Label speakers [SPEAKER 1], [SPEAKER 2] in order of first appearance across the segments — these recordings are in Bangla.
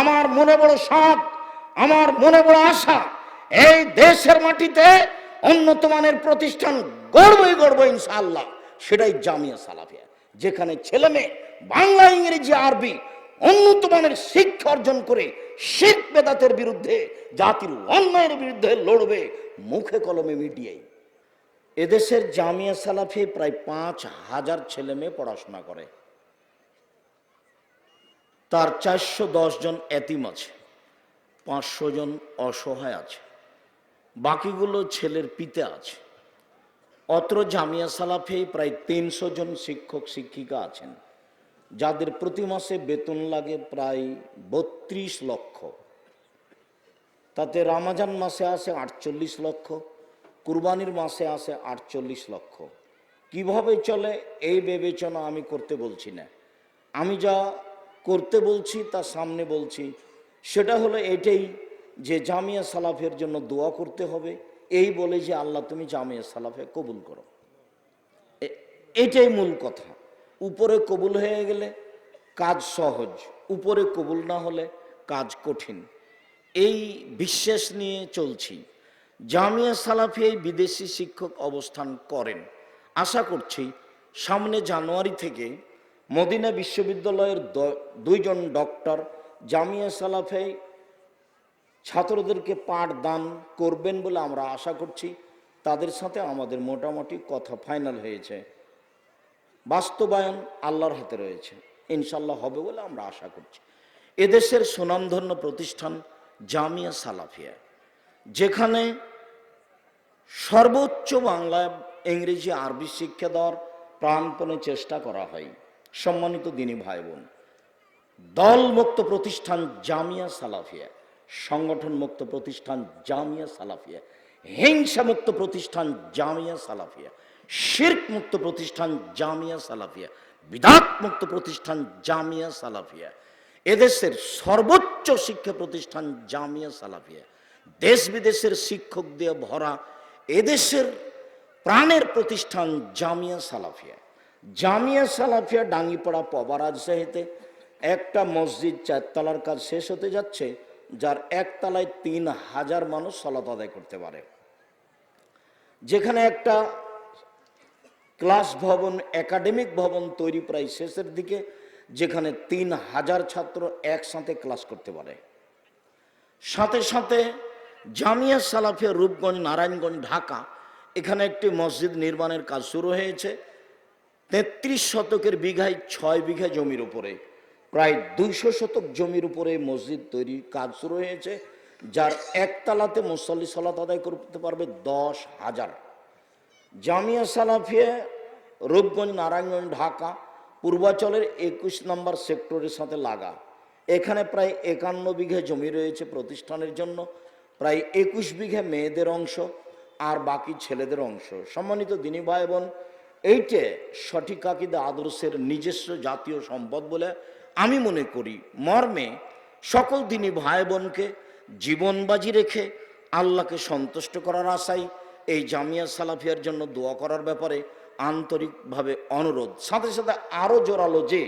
[SPEAKER 1] আমার মনে বড় সাপ আমার মনে বড় আশা, এই দেশের মাটিতে উন্নত মানের প্রতিষ্ঠান গড়বই গড়ব ইনশাআল্লাহ, সেটাই জামিয়া সালাফিয়া, যেখানে ছেলে মেয়ে, বাংলা, ইংরেজি, আরবি উন্নত মানের শিক্ষা অর্জন করে শিখ বেদাতের বিরুদ্ধে, জাতির অন্যায়ের বিরুদ্ধে লড়বে, মুখে কলমে মিডিয়ায় এদেশের জামিয়া সালাফি প্রায় পাঁচ হাজার ছেলে মেয়ে পড়াশোনা করে। তার চারশো দশ জন এতিম আছে, পাঁচশো জন অসহায় আছে, বাকিগুলো ছেলের পিতা আছে। অত্র জামিয়া সালাফে প্রায় তিনশো জন শিক্ষক, শিক্ষিকা আছেন, যাদের প্রতি মাসে বেতন লাগে প্রায় বত্রিশ লক্ষ। তাতে রামাজান মাসে আসে আটচল্লিশ লক্ষ, কুরবানির মাসে আসে আটচল্লিশ লক্ষ। কীভাবে চলে এই বিবেচনা আমি করতে বলছি না। আমি যা করতে বলছি, তা সামনে বলছি। সেটা হলো এটাই যে জামিয়া সালাফের জন্য দোয়া করতে হবে। এই বলে যে, আল্লাহ, তুমি জামিয়া সালাফে কবুল করো। এটাই মূল কথা। উপরে কবুল হয়ে গেলে কাজ সহজ, উপরে কবুল না হলে কাজ কঠিন। এই বিশ্বাস নিয়ে চলছি। জামিয়া সালাফি এই বিদেশি শিক্ষক অবস্থান করেন। আশা করছি সামনে জানুয়ারি থেকে মদিনা বিশ্ববিদ্যালয়ের দুইজন ডক্টর জামিয়া সালাফে ছাত্রদেরকে পাঠদান করবেন বলে আমরা আশা করছি। তাদের সাথে আমাদের মোটামুটি কথা ফাইনাল হয়েছে। বাস্তবায়ন আল্লাহর হাতে রয়েছে। ইনশাল্লাহ হবে বলে আমরা আশা করছি। এদেশের সুনামধন্য প্রতিষ্ঠান জামিয়া সালাফিয়া, যেখানে সর্বোচ্চ বাংলা ইংরেজি আরবি শিক্ষা দেওয়ার প্রাণপণে চেষ্টা করা হয়। সম্মানিত দিনী ভাই বোন দলমুক্ত প্রতিষ্ঠান জামিয়া সালাফিয়া সংগঠন মুক্ত প্রতিষ্ঠান জামিয়া সালাফিয়া হিংসা মুক্ত প্রতিষ্ঠান জামিয়া সালাফিয়া শির্ক মুক্ত প্রতিষ্ঠান জামিয়া সালাফিয়া বিধাত মুক্ত প্রতিষ্ঠান জামিয়া সালাফিয়া, এদেশের সর্বোচ্চ শিক্ষা প্রতিষ্ঠান জামিয়া সালাফিয়া দেশ বিদেশের শিক্ষক দিয়ে ভরা এদেশের প্রাণের প্রতিষ্ঠান জামিয়া সালাফিয়া। জামিয়া সালাফিয়া ডাঙ্গিপাড়া পবা রাজশাহীতে একটা মসজিদ চারতলার কাজ শেষ হতে যাচ্ছে, যার একতলায় তিন হাজার মানুষ সলাত আদায় করতে পারে। যেখানে একটা ক্লাস ভবন, একাডেমিক ভবন তৈরি প্রায় শেষের দিকে, যেখানে তিন হাজার ছাত্র একসাথে ক্লাস করতে পারে। সাথে সাথে জামিয়া সালাফিয়া রূপগঞ্জ, নারায়ণগঞ্জ, ঢাকা, এখানে একটি মসজিদ নির্মাণের কাজ শুরু হয়েছে। তেত্রিশ শতকের বিঘায় ছয় বিঘা জমির উপরে, প্রায় দুইশো শতক জমির উপরে মসজিদ তৈরির কাজ শুরু হয়েছে, যার একতলাতে মুসল্লি সালাত আদায় করতে পারবে দশ হাজার। জামিয়া সালাফিয়া, রূপগঞ্জ, নারায়ণগঞ্জ, ঢাকা, পূর্বাচলের একুশ নম্বর সেক্টরের সাথে লাগা। এখানে প্রায় একান্ন বিঘা জমি রয়েছে প্রতিষ্ঠানের জন্য, প্রায় একুশ বিঘা মেয়েদের অংশ আর বাকি ছেলেদের অংশ। সম্মানিত দিনী ভাই বোন এইটে সঠিক আকিদা, আদর্শের নিজস্ব জাতীয় সম্পদ বলে আমি মনে করি। মর্মে সকল দিনী ভাই বোনকে জীবনবাজি রেখে আল্লাহকে সন্তুষ্ট করার আশায় এই জামিয়া সালাফিয়ার জন্য দোয়া করার ব্যাপারে আন্তরিকভাবে অনুরোধ। সাথে সাথে আরও জোরালো যে,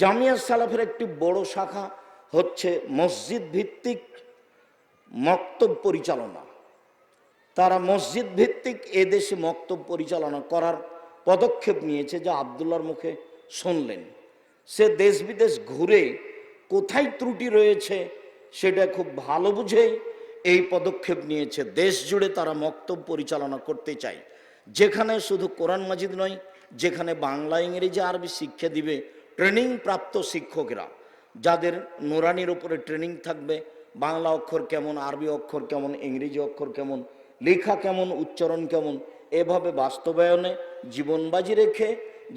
[SPEAKER 1] জামিয়া সালাফের একটি বড় শাখা হচ্ছে মসজিদ ভিত্তিক মক্তব পরিচালনা। তারা মসজিদ ভিত্তিক এদেশে মক্তব পরিচালনা করার পদক্ষেপ নিয়েছে যা আবদুল্লার মুখে শুনলেন। সে দেশ বিদেশ ঘুরে কোথায় ত্রুটি রয়েছে সেটা খুব ভালো বুঝেই এই পদক্ষেপ নিয়েছে। দেশ জুড়ে তারা মক্তব পরিচালনা করতে চায়। যেখানে শুধু কোরআন মাজিদ নয়, যেখানে বাংলা, ইংরেজি, আরবি শিক্ষা দিবে ট্রেনিং প্রাপ্ত শিক্ষকেরা। যাদের নোরানির উপরে ট্রেনিং থাকবে, বাংলা অক্ষর কেমন, আরবি অক্ষর কেমন, ইংরেজি অক্ষর কেমন, লেখা কেমন, উচ্চারণ কেমন এভাবে বাস্তবায়নে জীবনবাজি রেখে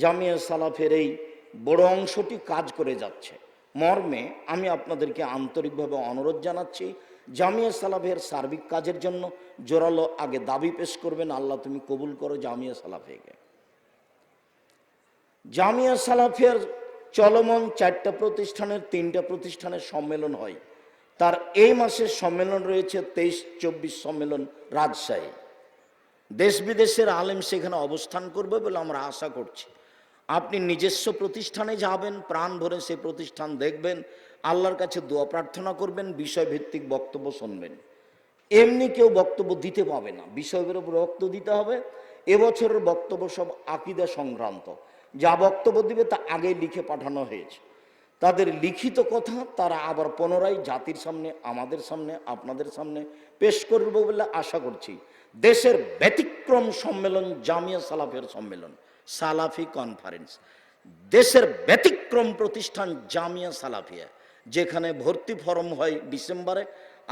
[SPEAKER 1] জামিয়া সালাফের এই বড় অংশটি কাজ করে যাচ্ছে। মর্মে আমি আপনাদেরকে আন্তরিকভাবে অনুরোধ জানাচ্ছি, জামিয়া সালাফের সার্বিক কাজের জন্য জোরালো আগে দাবি পেশ করবেন, আল্লাহ তুমি কবুল করো জামিয়া সালাফেকে। জামিয়া সালাফের চলমান চারটা প্রতিষ্ঠানের তিনটা প্রতিষ্ঠানের সম্মেলন হয়। তার এই মাসের সম্মেলন রয়েছে তেইশ চব্বিশ সম্মেলন রাজশাহী। দেশ বিদেশের আলেম সেখানে অবস্থান করবে বলে আমরা আশা করছি। আপনি নিজস্ব প্রতিষ্ঠানে যাবেন, প্রাণ ভরে সেই প্রতিষ্ঠান দেখবেন, আল্লাহর কাছে দোয়া প্রার্থনা করবেন, বিষয়ভিত্তিক বক্তব্য শুনবেন। এমনি কেউ বক্তব্য দিতে পাবে না বিষয়ের উপর বক্তব্য দিতে হবে। এবছরের বক্তব্য সব আকিদা সংক্রান্ত। যা বক্তব্য দিবে তা আগে লিখে পাঠানো হয়েছে। তাদের লিখিত কথা তারা আবার পুনরায় জাতির সামনে, আমাদের সামনে, আপনাদের সামনে পেশ করব বলে আশা করছি। দেশের ব্যতিক্রম সম্মেলন, জামিয়া সালাফের সম্মেলন, সালাফি কনফারেন্স দেশের ব্যতিক্রম প্রতিষ্ঠান জামিয়া সালাফিয়া, যেখানে ভর্তি ফরম হয় ডিসেম্বরে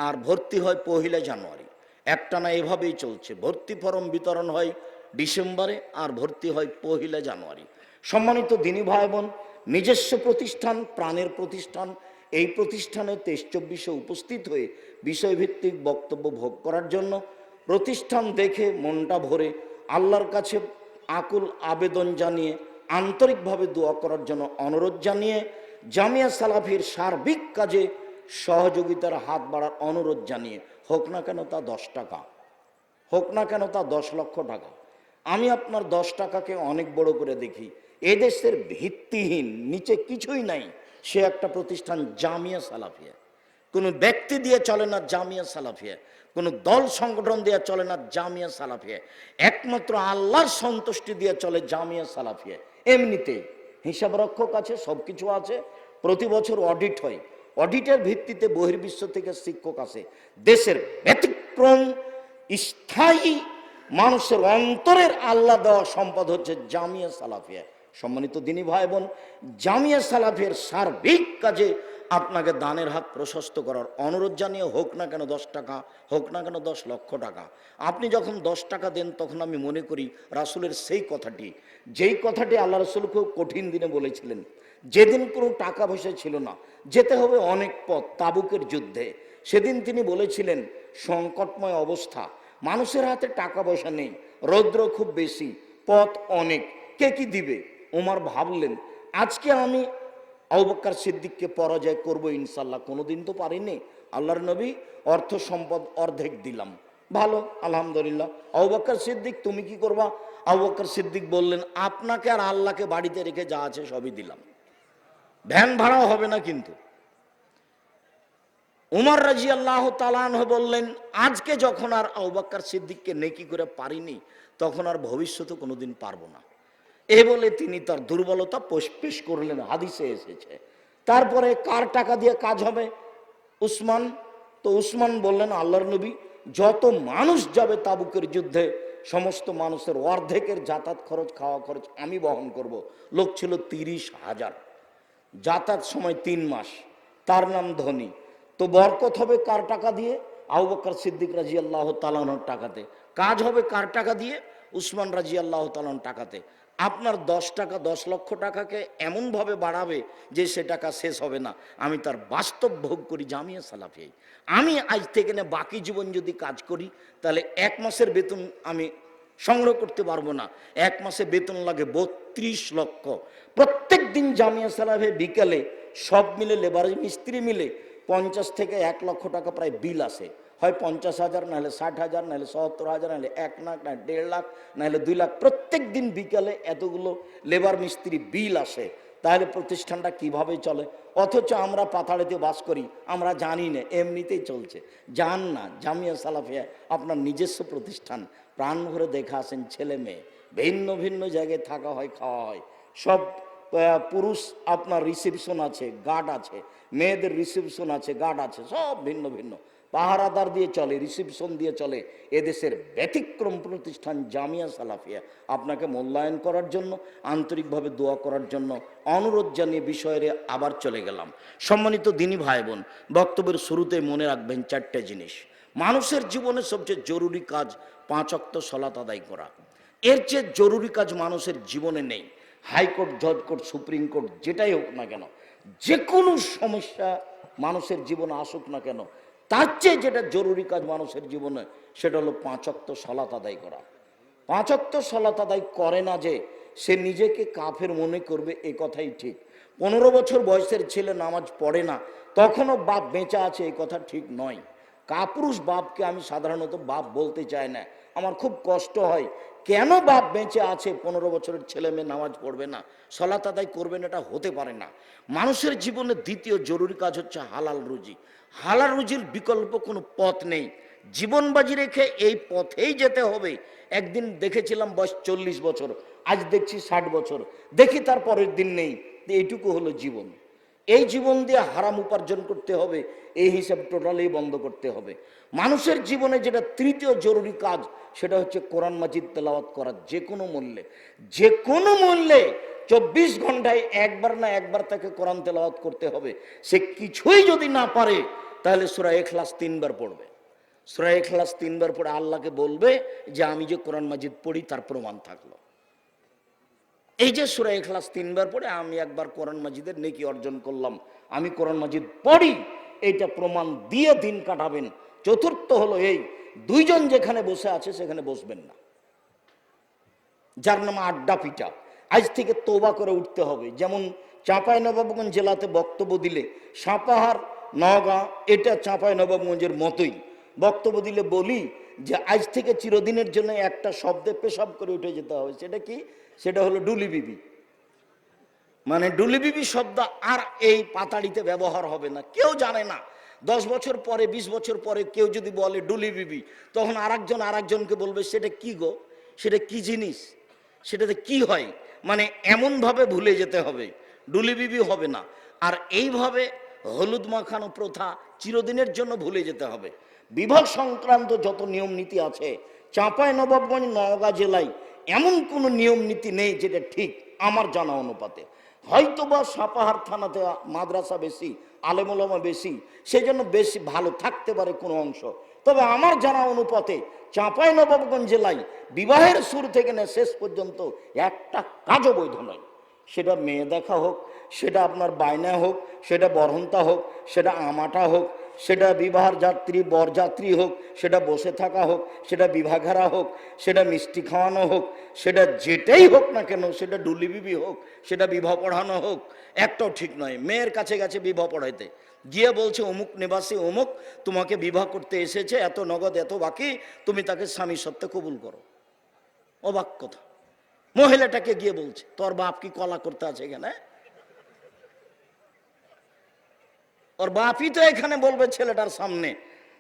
[SPEAKER 1] আর ভর্তি হয় পহিলা জানুয়ারি। একটানা এভাবেই চলছে। ভর্তি ফরম বিতরণ হয় ডিসেম্বরে আর ভর্তি হয় পহিলা জানুয়ারি। সম্মানিত দিনী ভাই বোন নিজস্ব প্রতিষ্ঠান, প্রাণের প্রতিষ্ঠান, এই প্রতিষ্ঠানে তেইশ চব্বিশে উপস্থিত হয়ে বিষয়ভিত্তিক বক্তব্য ভোগ করার জন্য প্রতিষ্ঠান দেখে মনটা ভরে আল্লাহর কাছে আকুল আবেদন জানিয়ে, আন্তরিকভাবে দোয়া করার জন্য অনুরোধ জানিয়ে জামিয়া সালাফির সার্বিক কাজে সহযোগিতার হাত বাড়ার অনুরোধ জানিয়ে, হোক না কেন তা দশ টাকা, হোক না কেন তা দশ লক্ষ টাকা, আমি আপনার দশ টাকাকে অনেক বড় করে দেখি। এদেশের ভিত্তিহীন, নিচে কিছুই নাই, সে একটা প্রতিষ্ঠান জামিয়া সালাফিয়া। কোনো ব্যক্তি দিয়ে চলে না জামিয়া সালাফিয়া। কোনো দল সংগঠন দিয়ে চলে না, জামিয়া সালাফিয়া। একমাত্র আল্লাহর সন্তুষ্টি দিয়ে চলে জামিয়া সালাফিয়া। এমনিতে হিসাব রক্ষক আছে সব কিছু আছে, প্রতি বছর অডিট হয়। অডিটের ভিত্তিতে বহির্বিশ্ব থেকে শিক্ষক আছে দেশের ব্যতিক্রম, স্থায়ী মানুষের অন্তরের আল্লাহ দেওয়া সম্পদ হচ্ছে জামিয়া সালাফিয়া। সম্মানিত দিনী ভাই বোন, জামিয়া সালাফিয়ার সার্বিক কাজে আপনাকে দানের হাত প্রশস্ত করার অনুরোধ জানিয়ে হোক না কেন দশ টাকা, হোক না কেন দশ লক্ষ টাকা। আপনি যখন দশ টাকা দেন, তখন আমি মনে করি রাসুলের সেই কথাটি, যেই কথাটি আল্লাহ রসুল খুব কঠিন দিনে বলেছিলেন, যেদিন কোনো টাকা পয়সা ছিল না, যেতে হবে অনেক পথ তাবুকের যুদ্ধে। সেদিন তিনি বলেছিলেন, সংকটময় অবস্থা, মানুষের হাতে টাকা পয়সা নেই, রৌদ্র খুব বেশি, পথ অনেক, কে কি দিবে? ওমার ভাবলেন, আজকে আমি আবুবক্কর সিদ্দিককে পরাজয় করব ইনশাল্লাহ। কোনোদিন তো পারিনি। আল্লাহর নবী অর্থ সম্পদ অর্ধেক দিলাম। ভালো, আলহামদুলিল্লাহ। আবুবক্কর সিদ্দিক, তুমি কি করবা? আবুবক্কর সিদ্দিক বললেন, আপনাকে আর আল্লাহকে বাড়িতে রেখে যা আছে সবই দিলাম। ভ্যান ভাড়াও হবে না কিন্তু। উমর রাজি আল্লাহ তালান বললেন, আজকে যখন আর আউবাক্কার সিদ্দিককে নেকি করে পারিনি, তখন আর ভবিষ্যতে কোনোদিন পারব না। এ বলে তিনি তার দুর্বলতা পেশ করলেন, হাদিসে এসেছে। তারপরে কার টাকা দিয়ে কাজ হবে? উসমান। তো উসমান বললেন, আল্লাহর নবী, যত মানুষ যাবে তাবুকের যুদ্ধে, সমস্ত মানুষের অর্ধেকের যাতায়াত খরচ, খাওয়া খরচ আমি বহন করব। লোক ছিল তিরিশ হাজার। যাতায়াত সময় তিন মাস। তার নাম ধনী। তো বরকত হবে কার টাকা দিয়ে? আবু বকর সিদ্দিক রাজি আল্লাহ তালানোর টাকাতে। কাজ হবে কার টাকা দিয়ে? উসমান রাজি আল্লাহ তালান টাকাতে। আপনার দশ টাকা, দশ লক্ষ টাকাকে এমনভাবে বাড়াবে যে সে টাকা শেষ হবে না। আমি তার বাস্তব ভোগ করি, জামিয়া সালাফিয়াই আমি আজ থেকে না, বাকি জীবন যদি কাজ করি, তাহলে এক মাসের বেতন আমি সংগ্রহ করতে পারব না। এক মাসে বেতন লাগে বত্রিশ লক্ষ। প্রত্যেক দিন জামিয়া সালাফে বিকালে সব মিলে, লেবার মিস্ত্রি মিলে পঞ্চাশ থেকে এক লক্ষ টাকা প্রায় বিল আসে। হয় পঞ্চাশ হাজার, নাহলে ষাট হাজার, নাহলে সত্তর হাজার, নাহলে এক লাখ না দেড় লাখ, নাহলে দুই লাখ। প্রত্যেক দিন বিকালে এতগুলো লেবার মিস্ত্রি বিল আসে। তাহলে প্রতিষ্ঠানটা কীভাবে চলে? অথচ আমরা পাতাড়িতে বাস করি, আমরা জানি না, এমনিতেই চলছে। জান না, জামিয়া সালাফিয়া, আপনার নিজস্ব প্রতিষ্ঠান। প্রাণ ভরে দেখা আসেন ছেলে মেয়ে। ভিন্ন ভিন্ন জায়গায় থাকা হয়, খাওয়া হয়। সব পুরুষ আপনার রিসেপশন আছে গার্ড আছে। মেয়েদের রিসেপশন আছে গার্ড আছে, সব ভিন্ন ভিন্ন। পাহারাদার দিয়ে চলে, রিসিপশন দিয়ে চলে, এদেশের ব্যতিক্রম প্রতিষ্ঠান জামিয়া সালাফিয়া। আপনাকে মূল্যায়ন করার জন্য, আন্তরিকভাবে দোয়া করার জন্য অনুরোধ জানিয়ে বিষয়ে আবার চলে গেলাম। সম্মানিত দিনী ভাই বোন বক্তব্যের শুরুতে মনে রাখবেন চারটে জিনিস। মানুষের জীবনে সবচেয়ে জরুরি কাজ পাঁচ অক্ত সলাত আদায় করা। এর চেয়ে জরুরি কাজ মানুষের জীবনে নেই। হাইকোর্ট জজ কোর্ট সুপ্রিম কোর্ট, যেটাই হোক না কেন যে কোনো সমস্যা মানুষের জীবনে আসুক না কেন তার চেয়ে যেটা জরুরি কাজ মানুষের জীবনে, সেটা হলো পাঁচক্ত সলাত আদায় করা। পাঁচক্ত সলাত আদায় করে না যে সে নিজেকে কাফের মনে করবে, এ কথাই ঠিক। পনেরো বছর বয়সের ছেলে নামাজ পড়ে না, তখনও বাপ বেঁচে আছে এই কথা ঠিক নয়। কাপুরুষ বাপকে আমি সাধারণত বাপ বলতে চাই না, আমার খুব কষ্ট হয়। কেন বাপ বেঁচে আছে, পনেরো বছরের ছেলে মেয়ে নামাজ পড়বে না, সলাত আদায় করবেন এটা হতে পারে না। মানুষের জীবনে দ্বিতীয় জরুরি কাজ হচ্ছে হালাল রুজি। হালাল রুজির বিকল্প কোনো পথ নেই। জীবন বাজি রেখে এই পথেই যেতে হবে। একদিন দেখেছিলাম বয়স চল্লিশ বছর, আজ দেখছি ষাট বছর। দেখি তার পরের দিন নেই। এইটুকু হলো জীবন। এই জীবন দিয়ে হারাম উপার্জন করতে হবে, এই হিসাব টোটালি বন্ধ করতে হবে। মানুষের জীবনে যেটা তৃতীয় জরুরি কাজ, সেটা হচ্ছে কোরআন মাজিদ তেলাওয়াত করা যে কোনো মূল্যে। যে কোনো মূল্যে চব্বিশ ঘন্টায় একবার না একবার তাকে কোরআন তেলাওয়াত করতে হবে। সে কিছুই যদি না পারে, তাহলে সুরা এখলাস তিনবার পড়বে। সুরা এখলাস তিনবার পড়ে আল্লাহকে বলবে যে, আমি যে কোরআন মাজিদ পড়ি, তার প্রমাণ থাকল। এই যে সুরা এখলাস তিনবার পড়ে, আমি একবার কোরআন মাজিদের নেকি অর্জন করলাম, আমি কোরআন মাজিদ পড়ি, এইটা প্রমাণ দিয়ে দিন কাটাবেন। চতুর্থ হলো এই, দুইজন যেখানে বসে আছে, সেখানে বসবেন না। যার নাম আড্ডা পিটা। আজ থেকে তোবা করে উঠতে হবে। যেমন চাঁপাই নবাবগঞ্জ জেলাতে বক্তব্য দিলে, সাপাহার নওগাঁ এটা চাঁপাই নবাবগঞ্জের মতোই। বক্তব্য দিলে বলি যে, আজ থেকে চিরদিনের জন্য একটা শব্দে পেশাব করে উঠে যেতে হবে। সেটা কি? সেটা হলো ডুলি বিবি। মানে ডুলি বিবি শব্দ আর এই পাতাড়িতে ব্যবহার হবে না। কেউ জানে না। দশ বছর পরে, বিশ বছর পরে কেউ যদি বলে ডুলি বিবি, তখন আরেকজন আরেকজনকে বলবে, সেটা কি গো? সেটা কি জিনিস? সেটাতে কি হয়? মানে এমনভাবে ভুলে যেতে হবে, ডুলি বিবি হবে না। আর এইভাবে হলুদ মাখানো প্রথা চিরদিনের জন্য ভুলে যেতে হবে। বিভাগ সংক্রান্ত যত নিয়ম নীতি আছে, চাঁপাই নবাবগঞ্জ নওগাঁ জেলায় এমন কোনো নিয়ম নীতি নেই যেটা ঠিক আমার জানা অনুপাতে। হয়তোবা সাপাহার থানাতে মাদ্রাসা বেশি, আলেমুলামা বেশি সেই জন্য বেশি ভালো থাকতে পারে কোনো অংশ। তবে আমার জানা অনুপাতে চাঁপাই নবাবগঞ্জ জেলায় বিবাহের শুরু থেকে না শেষ পর্যন্ত একটা কাজও বৈধ নয়। সেটা মেয়ে দেখা হোক, সেটা আপনার বায়না হোক, সেটা বরহন্তা হোক, সেটা আমাটা হোক, সেটা বিবাহ যাত্রী, বরযাত্রী হোক, সেটা বসে থাকা হোক, সেটা বিভাঘেরা হোক, সেটা মিষ্টি খাওয়ানো হোক, সেটা যেটাই হোক না কেন, সেটা ডুলিবিবি হোক, সেটা বিবাহ পড়ানো হোক, একটাও ঠিক নয়। মেয়ের কাছে গেছে বিবাহ পড়াইতে। গিয়ে বলছে, অমুক নিবাসী, অমুক তোমাকে বিবাহ করতে এসেছে, এত নগদ, এত বাকি, তুমি তাকে স্বামী সত্ত্বে কবুল করো। অবাক কথা। মহিলাটাকে গিয়ে বলছে, তোর বাপ কি কলা করতে আছে এখানে? ওর বাপই তো এখানে বলবে ছেলেটার সামনে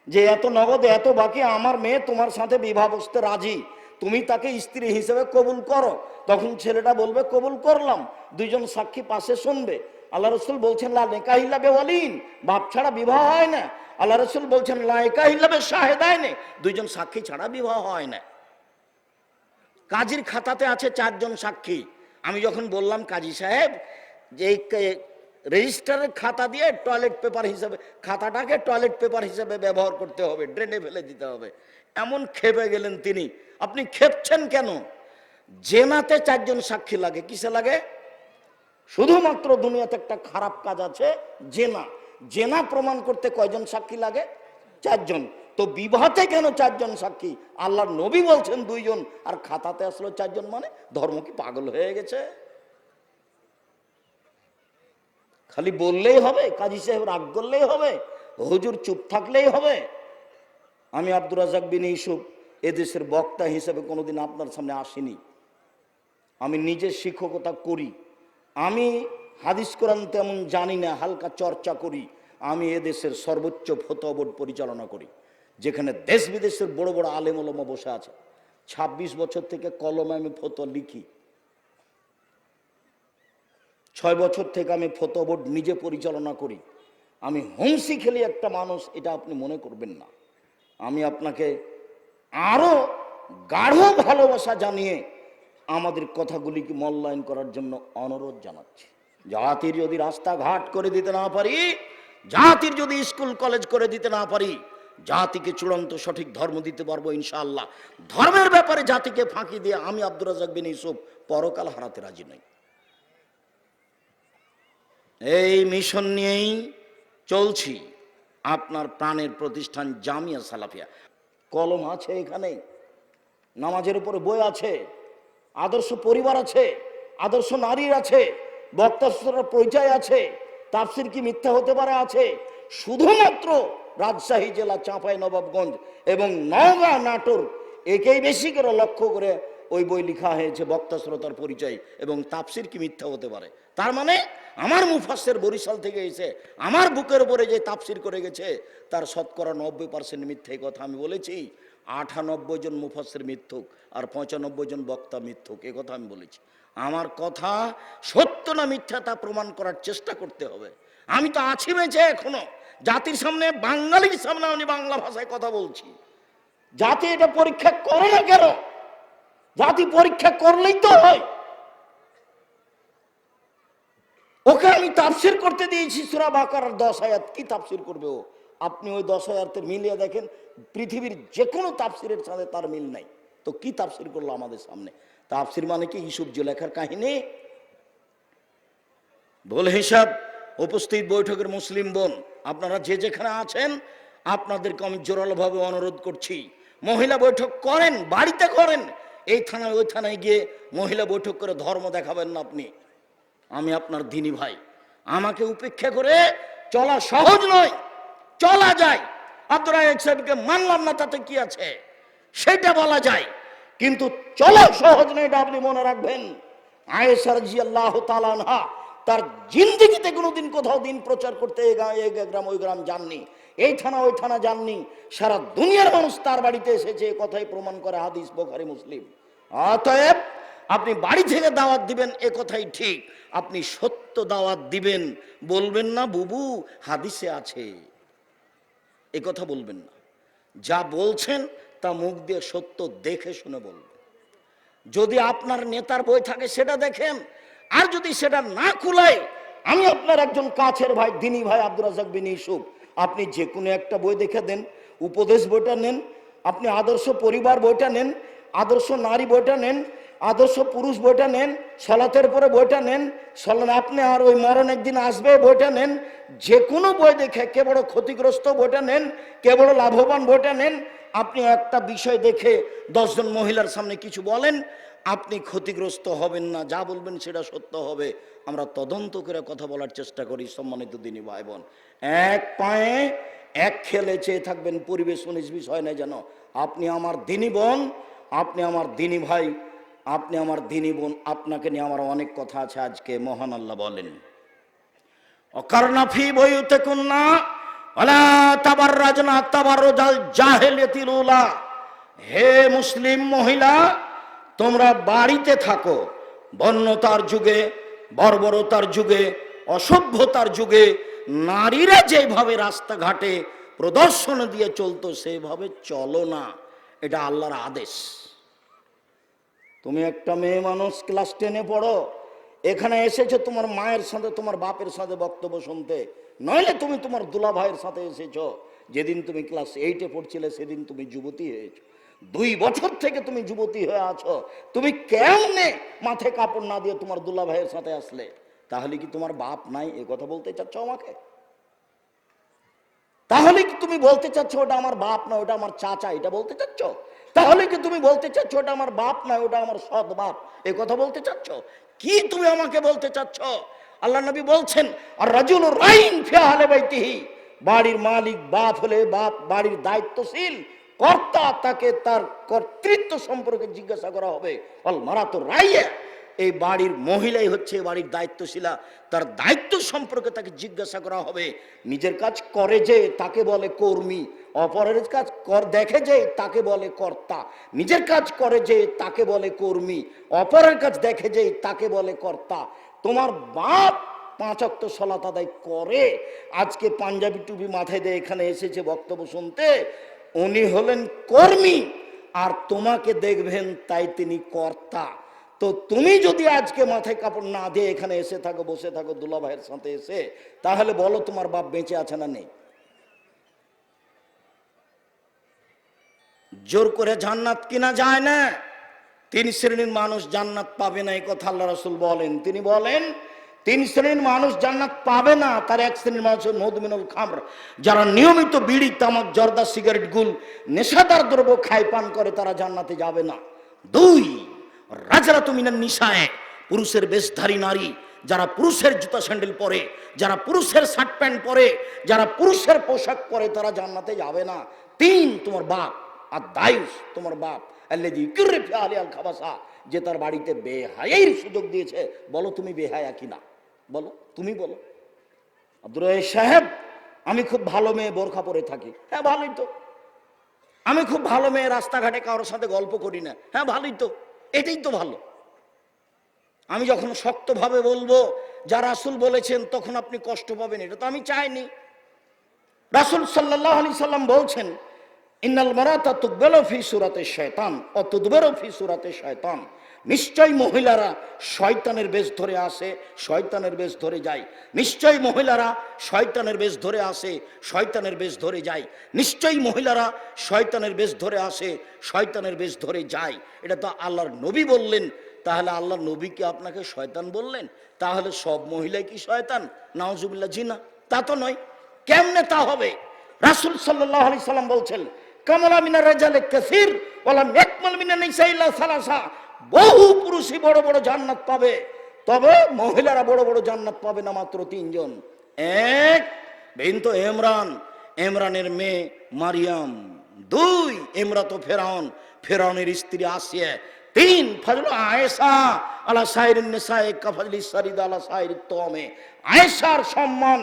[SPEAKER 1] যে, এত নগদ, এত বাকি, আমার মেয়ে তোমার সাথে বিবাহ বসতে রাজি। তুমি তাকে স্ত্রী হিসেবে কবুল করো। তখন ছেলেটা বলবে, কবুল করলাম। দুইজন সাক্ষী পাশে শুনবে। আল্লাহ রসুল বলছেন, লা নেকা হিল্লাবে ওয়ালিন বাপ ছাড়া বিবাহ হয় না। আল্লাহ রসুল বলছেন লাইকা হিল্লাবে শাহেদায় নে দুইজন সাক্ষী ছাড়া বিবাহ হয় না। কাজীর খাতাতে আছে চারজন সাক্ষী। আমি যখন বললাম, কাজী সাহেব, যে রেজিস্টারের খাতা দিয়ে টয়লেট পেপার হিসেবে, খাতাটাকে টয়লেট পেপার হিসেবে ব্যবহার করতে হবে, ড্রেনে ফেলে দিতে হবে। এমন খেপে গেলেন তিনি। আপনি খেপছেন কেন? জেনাতে চারজন সাক্ষী লাগে। কিসে লাগে? শুধুমাত্র দুনিয়াতে একটা খারাপ কাজ আছে, জেনা। জেনা প্রমাণ করতে কয়জন সাক্ষী লাগে? চারজন। তো বিবাহতে কেন চারজন সাক্ষী? আল্লাহর নবী বলছেন দুইজন, আর খাতাতে আসলো চারজন মানে ধর্ম কি পাগল হয়ে গেছে? খালি বললেই হবে, কাজী সাহেব রাগ করলেই হবে, হুজুর চুপ থাকলেই হবে। আমি আব্দুর রাজাক বিন ইউসুফ, এদেশের বক্তা হিসেবে কোনোদিন আপনার সামনে আসিনি। আমি নিজে শিক্ষকতা করি। আমি হাদিস কোরআন তেমন জানি না, হালকা চর্চা করি। আমি এদেশের সর্বোচ্চ ফতোয়া বোর্ড পরিচালনা করি, যেখানে দেশ বিদেশের বড় বড় আলেম ওলমা বসে আছে। ২৬ বছর থেকে কলমে আমি ফতোয়া লিখি। ছয় বছর থেকে আমি ফতোয়া বোর্ড নিজে পরিচালনা করি। আমি হোমসি খেলি একটা মানুষ, এটা আপনি মনে করবেন না। আমি আপনাকে আরও গাঢ় ভালোবাসা জানিয়ে আমাদের কথাগুলিকে মল্যায়ন করার জন্য অনুরোধ জানাচ্ছি। জাতির যদি রাস্তাঘাট করে দিতে না পারি, জাতির যদি স্কুল, কলেজ করে দিতে না পারি, জাতিকে চূড়ান্ত সঠিক ধর্ম দিতে পারব ইনশাআল্লাহ। ধর্মের ব্যাপারে জাতিকে ফাঁকি দিয়ে আমি আব্দুর রাজাক বিন ইউসুফ পরকাল হারাতে রাজি নই। এই মিশন নিয়েই চলছি আপনার প্রাণের প্রতিষ্ঠান জামিয়া সালাফিয়া। কলম আছে এখানে, নামাজের উপরে বই আছে। আদর্শ পরিবার আছে, আদর্শ নারীর আছে, বক্তার পরিচয় আছে, তাফসির কি মিথ্যা হতে পারে আছে? শুধুমাত্র রাজশাহী জেলা চাঁপাই নবাবগঞ্জ এবং নওগাঁ নাটোর একেই বেশি করে লক্ষ্য করে ওই বই লেখা হয়েছে বক্তা শ্রোতার পরিচয় এবং তাপসির কি মিথ্যা হতে পারে? তার মানে আমার মুফাসের বরিশাল থেকে এসে আমার বুকের উপরে যে তাপসির করে গেছে, তার শতকরা নব্বই পার্সেন্ট মিথ্যে কথা আমি বলেছি। আটানব্বই জন মুফাসের মিথ্যুক আর পঁচানব্বই জন বক্তা মিথ্যুক, এ কথা আমি বলেছি। আমার কথা সত্য না মিথ্যা তা প্রমাণ করার চেষ্টা করতে হবে। আমি তো আছি বেঁচে এখনও। জাতির সামনে, বাঙালির সামনে আমি বাংলা ভাষায় কথা বলছি। জাতি এটা পরীক্ষা করে না কেন? জাতি পরীক্ষা করলেই তো হয়। ওকে আমি তাফসির করতে দিয়েছি, সুরা বাকার দশ আয়াত। কি তাফসির করবে ও? আপনি ওই দশ আয়াতের মিলিয়ে দেখেন, পৃথিবীর যে কোনো তাফসিরের সাথে তার মিল নাই। তো কি তাফসির করল আমাদের সামনে? তাফসির মানে কি? ইসুফ জুলেখার কাহিনী? বল হিসাব, উপস্থিত বৈঠকের মুসলিম বোন, আপনারা যে যেখানে আছেন, আপনাদেরকে আমি জোরালোভাবে অনুরোধ করছি। মহিলা বৈঠক করেন, বাড়িতে করেন, এই থানায়, ওই থানায় গিয়ে মহিলা বৈঠক করে ধর্ম দেখাবেন না আপনি। আমি আপনার দিনী ভাই। আমাকে উপেক্ষা করে চলা সহজ নয়। চলা যায়। আব্দুল রাজাক সাহেবকে মানলাম না, তাতে কি আছে? সেটা বলা যায়। কিন্তু চলা সহজ নয় এটা আপনি মনে রাখবেন। আয়েসার জি আল্লাহ তালানহা তার জিন্দিগিতে কোনোদিন কোথাও দিন প্রচার করতে এই গ্রাম, ওই গ্রাম যাননি। এই থানা, ওই থানা যাননি। সারা দুনিয়ার মানুষ তার বাড়িতে এসেছে, এ কথাই প্রমাণ করে হাদিস বোখারি, মুসলিম। অতএব আপনি বাড়ি থেকে দাওয়াত দিবেন, এ কথাই ঠিক। আপনি সত্য দাওয়াত দিবেন। বলবেন না, বুবু, হাদিসে আছে। এ কথা বলবেন না। যা বলছেন, তা মুখ দিয়ে সত্য দেখে শুনে বলবেন। যদি আপনার নেতার বই থাকে, সেটা দেখেন। আর যদি সেটা না খুলায়, আমি আপনার একজন কাছের ভাই, দিনী ভাই আব্দুর রাজাক বিন ইউসুফ, আপনি যে কোনো একটা বই দেখে দেন, উপদেশ বইটা নেন, আপনি আদর্শ পরিবার বইটা নেন, আদর্শ নারী বইটা নেন আদর্শ পুরুষ বইটা নেন, সলাতের পরে বইটা নেন সলান আপনি আর ওই মরণ একদিন আসবে, বইটা নেন। যে কোনো বই দেখে কে বড় ক্ষতিগ্রস্ত বইটা নেন, কে বড় লাভবান বইটা নেন, আপনি একটা বিষয় দেখে দশজন মহিলার সামনে কিছু বলেন, আপনি ক্ষতিগ্রস্ত হবেন না, যা বলবেন সেটা সত্য হবে। আমরা তদন্ত করে কথা বলার চেষ্টা করি, সম্মানিত দিনী ভাই বোন এক পায়ে এক খেলে চেয়ে থাকবেন, পরিবেশ উনিশ বিষয় নেই যেন। আপনি আমার দিনী বোন, আপনি আমার দিনী ভাই আপনি আমার দিনী বোন, আপনাকে নিয়ে আমার অনেক কথা আছে আজকে, মহান আল্লাহ বলেন। অকারনাফি বইতে কুন্না ওলা তাবার রাজনা তাবার উলা হে মুসলিম মহিলা, তোমরা বাড়িতে থাকো, বন্যতার যুগে, বর্বরতার যুগে, অসভ্যতার যুগে, নারীরা যেভাবে রাস্তাঘাটে প্রদর্শন দিয়ে চলতো, সেভাবে চলো না। এটা আল্লাহর আদেশ। তুমি একটা মেয়ে মানুষ ক্লাস টেনে পড়ো, এখানে এসেছ তোমার মায়ের সাথে, তোমার বাপের সাথে বক্তব্য শুনতে। নইলে তুমি তোমার দুলা ভাইয়ের সাথে এসেছ। যেদিন তুমি ক্লাস এইটে পড়ছিলে, সেদিন তুমি যুবতী হয়েছো। দুই বছর থেকে তুমি যুবতী হয়ে আছো। তুমি কেমনে মাথায় কাপড় না দিয়ে তোমার দুলা ভাইয়ের সাথে আসলে? তাহলে কি তোমার বাপ নাই? এ কথা বলতে চাচ্ছ আমাকে? তাহলে কি তুমি বলতে চাচ্ছ ওটা আমার বাপ না, ওটা আমার চাচা? এটা বলতে চাচ্ছ? তাহলে কি তুমি বলতে চাচ্ছ ওটা আমার বাপ নয় ওটা আমার সৎ বাপ? এ কথা বলতে চাচ্ছ? কি তুমি আমাকে বলতে চাচ্ছ? আল্লাহ নবী বলছেন আর রাজুল রাইন ফিয়ালে বাইতিহি। বাড়ির মালিক বাপ হলে বাপ, বাড়ির দায়িত্বশীল কর্তা তাকে তার কর্তৃত্ব সম্পর্কে জিজ্ঞাসা করা হবে। অল মারা তো রাইয়া। এই বাড়ির মহিলাই হচ্ছে, এই বাড়ির দায়িত্বশীলা। তার দায়িত্ব সম্পর্কে তাকে জিজ্ঞাসা করা হবে। নিজের কাজ করে যে, তাকে বলে কর্মী। অপরের কাজ কর, দেখে যে, তাকে বলে কর্তা। নিজের কাজ করে যে, তাকে বলে কর্মী। অপরের কাজ দেখে যে, তাকে বলে কর্তা। তোমার বাপ পাঁচ অক্ত সলাত আদায় করে। আজকে পাঞ্জাবি টুপি মাথায় দিয়ে এখানে এসেছে বক্তব্য শুনতে। উনি হলেন কর্মী। আর তোমাকে দেখবেন তাই তিনি কর্তা। তো তুমি যদি আজকে মাথায় কাপড় না দিয়ে এখানে এসে থাকো, বসে থাকো দুলা ভাইয়ের সাথে এসে, তাহলে বলো তোমার বাপ বেঁচে আছে না নেই? জোর করে জান্নাত কিনা যায় না? তিন শ্রেণির মানুষ জান্নাত পাবে না, এই কথা আল্লাহ রসুল বলেন। তিনি বলেন, তিন শ্রেণির মানুষ জান্নাত পাবে না, তার এক শ্রেণির মানুষ মধুমিনুল খামর। যারা নিয়মিত বিড়ি, তামাক, জর্দা, সিগারেট, গুল, নেশাদার দ্রব্য খায়, পান করে, তারা জান্নাতে যাবে না। দুই রাজারা তুমি না নিশায় পুরুষের বেশধারী নারী, যারা পুরুষের জুতা স্যান্ডেল পরে, যারা পুরুষের শার্ট প্যান্ট পরে, যারা পুরুষের পোশাক পরে, তারা জান্নাতে যাবে না। তিন, তোমার বাপ, আর দায়ুস, তোমার বাপ খাবাসা, যে তার বাড়িতে বেহায়ের সুযোগ দিয়েছে। বলো, তুমি বেহায়া কিনা? বলো, তুমি বলো। আব্দুর সাহেব, আমি খুব ভালো মেয়ে, বোরখা পরে থাকি। হ্যাঁ ভালোই তো। আমি খুব ভালো মেয়ে, রাস্তাঘাটে কারোর সাথে গল্প করি না। হ্যাঁ ভালোই তো। এটাই তো ভালো। আমি যখন শক্তভাবে বলব, যা রাসুল বলেছেন, তখন আপনি কষ্ট পাবেন, এটা তো আমি চাইনি। রাসুল সাল্লাহ আলি সাল্লাম বলছেন, ইন্নাল মারাতা তুকবেলো ফি সুরাতে শয়তান ও তুদবেরও ফি সুরাতে শয়তান। নিশ্চয় মহিলারা শয়তানের বেশ ধরে আসে, শয়তানের বেশ ধরে যায়। নিশ্চয় মহিলারা শয়তানের বেশ ধরে আসে, শয়তানের বেশ ধরে যায়। নিশ্চয়ই মহিলারা শয়তানের বেশ ধরে আসে, শয়তানের বেশ ধরে যায়। এটা তো আল্লাহর নবী বললেন, তাহলে আল্লাহর নবী কি আপনাকে শয়তান বললেন? তাহলে সব মহিলাই কি শয়তান? নাওজুবিল্লা জি না, তা তো নয়। কেমনে তা হবে? রাসুল সাল্লাহ আলি সাল্লাম বলছেন, কামলা মিনা রাজালে কাসির ওলা মেকমাল মিনা নিসাইল্লা সালাসা। বহু পুরুষই বড় বড় জান্নাত পাবে। তবে মহিলারা বড় বড় জান্নাত পাবে না মাত্র তিনজন। এক বিন্ত এমরান এমরানের মেয়ে মারিয়াম। দুই এমরা তো ফেরাউন। ফেরাউনের স্ত্রী আসিয়া। তিন, ফজল আয়েশা আলা সাইরিন নেসায়ে কাফাজলি সারিদ আলা সাইর তমে আয়েশার সম্মান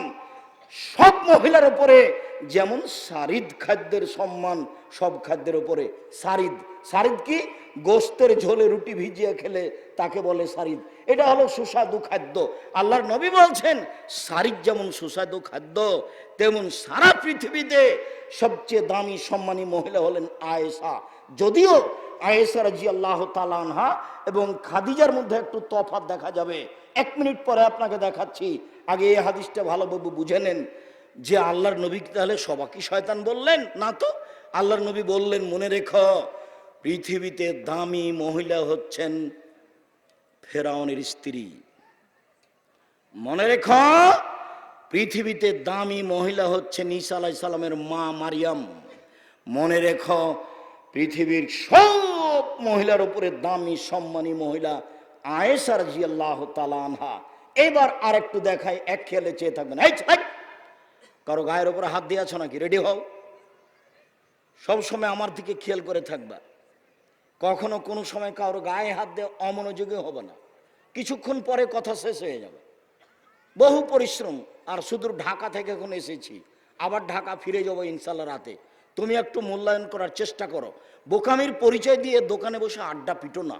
[SPEAKER 1] সব মহিলার উপরে যেমন সারিদ খাদ্যের সম্মান সব খাদ্যের উপরে। সারিদ। সারিদ কি? গোস্তের ঝোলে রুটি ভিজিয়ে খেলে তাকে বলে সারিদ। এটা হলো সুস্বাদু খাদ্য। আল্লাহর নবী বলছেন, সারিদ যেমন সুস্বাদু খাদ্য, তেমন সারা পৃথিবীতে সবচেয়ে দামি সম্মানী মহিলা হলেন আয়েশা। যদিও আয়েশা রাজি আল্লাহ তালানহা এবং খাদিজার মধ্যে একটু তফাৎ দেখা যাবে। এক মিনিট পরে আপনাকে দেখাচ্ছি। আগে এই হাদিসটা ভালোভাবে বুঝে নেন। যে আল্লাহর নবীকে তাহলে সবাকে শয়তান বললেন? না তো। আল্লাহর নবী বললেন, মনে রেখো, পৃথিবীতে দামি মহিলা হচ্ছেন ফেরাউনের স্ত্রী। মনে রেখো, পৃথিবীতে দামি মহিলা হচ্ছে নিসা আলাই সালামের মা মারিয়াম। মনে রেখো, পৃথিবীর সব মহিলার উপরে দামি, সম্মানী মহিলা আয়েসার জিয়াল্লাহ তালানহা এবার আর একটু দেখায় এক খেলে চেয়ে থাকবেন! কারও গায়ের উপরে হাত দিয়েছ নাকি? রেডি হও। সব সময় আমার দিকে খেয়াল করে থাকবা। কখনো কোনো সময় কারও গায়ে হাত দিয়ে অমনোযোগী হবে না। কিছুক্ষণ পরে কথা শেষ হয়ে যাবে। বহু পরিশ্রম, আর শুধু ঢাকা থেকে এখন এসেছি। আবার ঢাকা ফিরে যাব ইনশাল্লাহ রাতে। তুমি একটু মূল্যায়ন করার চেষ্টা করো। বোকামির পরিচয় দিয়ে দোকানে বসে আড্ডা পিটো না।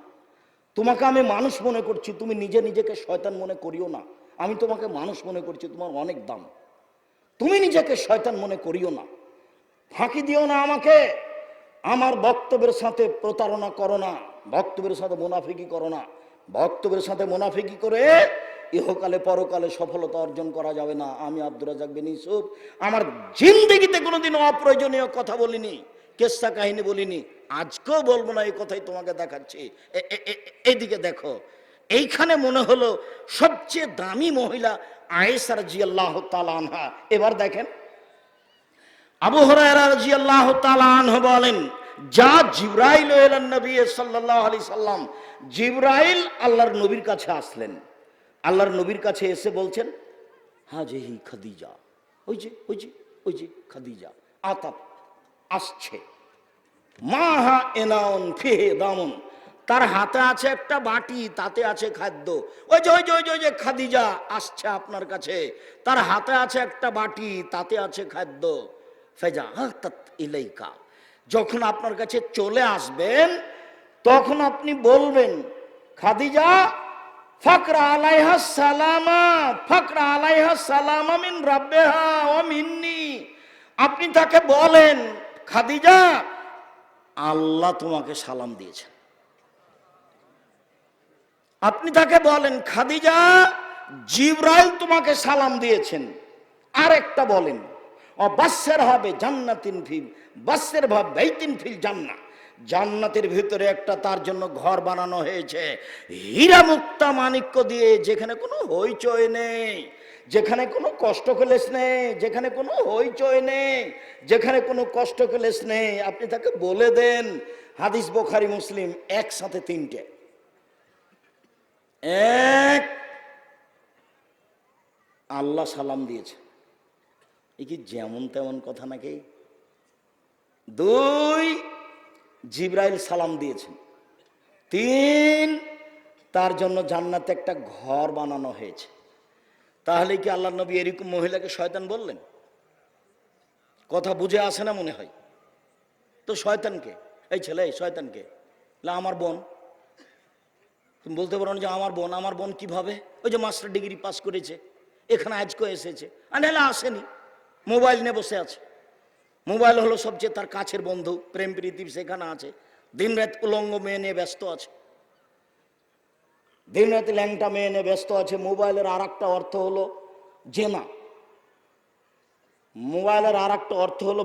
[SPEAKER 1] তোমাকে আমি মানুষ মনে করছি, তুমি নিজে নিজেকে শয়তান মনে করিও না। আমি তোমাকে মানুষ মনে করছি, তোমার অনেক দাম। তুমি নিজেকে শয়তান মনে করিও না। ফাঁকি দিও না আমাকে। আমার বক্তব্যের সাথে প্রতারণা করো না। বক্তব্যের সাথে মুনাফিকি করো না। বক্তব্যের সাথে মুনাফিকি করে ইহকালে পরকালে সফলতা অর্জন করা যাবে না। আমি আব্দুর রাজাক বিন ইউসুফ। আমার জিন্দগিতে কোনোদিন অপ্রয়োজনীয় কথা বলিনি, কেসা কাহিনী বলিনি। আজকেও বলব না, এই কথাই তোমাকে দেখাচ্ছি। এদিকে দেখো। এইখানে মনে হলো সবচেয়ে দামি মহিলা আয়েসার জি আল্লাহ তালানহা এবার দেখেন, আবু হরায়রা রাদিয়াল্লাহু তাআলা বলেন, যা জিবরাইল এলেন নবী সাল্লাল্লাহু আলাইহি সাল্লাম, জিবরাইল আল্লাহর নবীর কাছে আসলেন। আল্লাহর নবীর কাছে এসে বলছেন হ্যাঁ যে হি খাদিজা। ওই যে ওই যে ওই যে খাদিজা আতাত আসছে। মাহা এনাউন ফেহে দামন। তার হাতে আছে একটা বাটি, তাতে আছে খাদ্য। ওই যে ওই যে ওই যে ওই যে খাদিজা আসছে আপনার কাছে। তার হাতে আছে একটা বাটি, তাতে আছে খাদ্য। ফেজা ইলাইকা। যখন আপনার কাছে চলে আসবেন, তখন আপনি বলবেন, খাদিজা, ফাকরা আলাইহা সালামা, ফাকরা আলাইহা সালামা মিন রাব্বেহা ও মিন্নি। আপনি তাকে বলেন, খাদিজা, আল্লাহ তোমাকে সালাম দিয়েছেন। আপনি তাকে বলেন, খাদিজা, জিব্রাইল তোমাকে সালাম দিয়েছেন। আর একটা বলেন ও বাস্যের হবে জান্নাতিন ফিল বাস্যের ভাব বেইতিন ফিল জান্না জান্নাতের ভিতরে একটা তার জন্য ঘর বানানো হয়েছে। হীরা মুক্তা মানিক্য দিয়ে, যেখানে কোনো হইচই নেই, যেখানে কোনো কষ্ট ক্লেশ নেই, যেখানে কোনো হইচই নেই, যেখানে কোনো কষ্ট ক্লেশ নেই। আপনি তাকে বলে দেন, হাদিস বোখারি, মুসলিম, একসাথে তিনটে। এক। আল্লাহ সালাম দিয়েছে। এ কি যেমন তেমন কথা নাকি? দুই, জিব্রাইল সালাম দিয়েছেন। তিন, তার জন্য জান্নাতে একটা ঘর বানানো হয়েছে। তাহলে কি আল্লাহ নবী এরকম মহিলাকে শয়তান বললেন? কথা বুঝে আসে না মনে হয়? তো শয়তানকে? এই ছেলে, শয়তানকে? আমার বোন। তুমি বলতে পারো যে আমার বোন আমার বোন কীভাবে? ওই যে মাস্টার ডিগ্রি পাস করেছে, এখানে আজকে এসেছে। আর নাহলে আসেনি, মোবাইল নিয়ে বসে আছে। মোবাইল হলো সবচেয়ে তার কাছের বন্ধু, প্রেম প্রীতি সেখানে আছে। দিন রাত উলঙ্গ মেয়ে নিয়ে ব্যস্ত আছে। দিন রাতে ল্যাংটা মেয়ে নিয়ে ব্যস্ত আছে। মোবাইলের আর একটা অর্থ হলো জেনা। মোবাইলের আর একটা অর্থ হলো